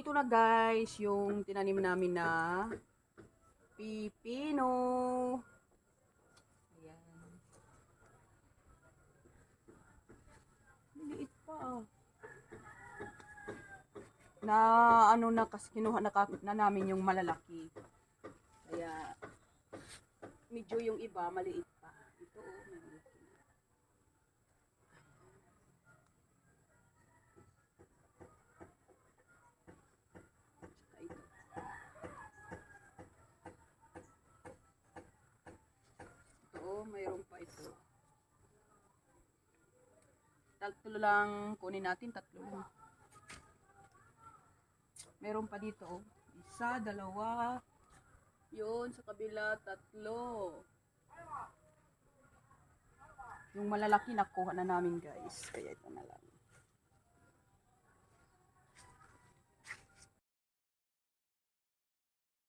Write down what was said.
ito na guys, yung tinanim namin na pipino. Ayan. Maliit pa ah. Na ano na kasi kinuha na, na namin yung malalaki. Kaya medyo yung iba maliit ito. Tatlo lang kunin natin, tatlo lang. Meron pa dito oh. Isa, dalawa. Yun, sa kabila, tatlo. Yung malalaki nakuha na namin guys. Kaya ito na lang.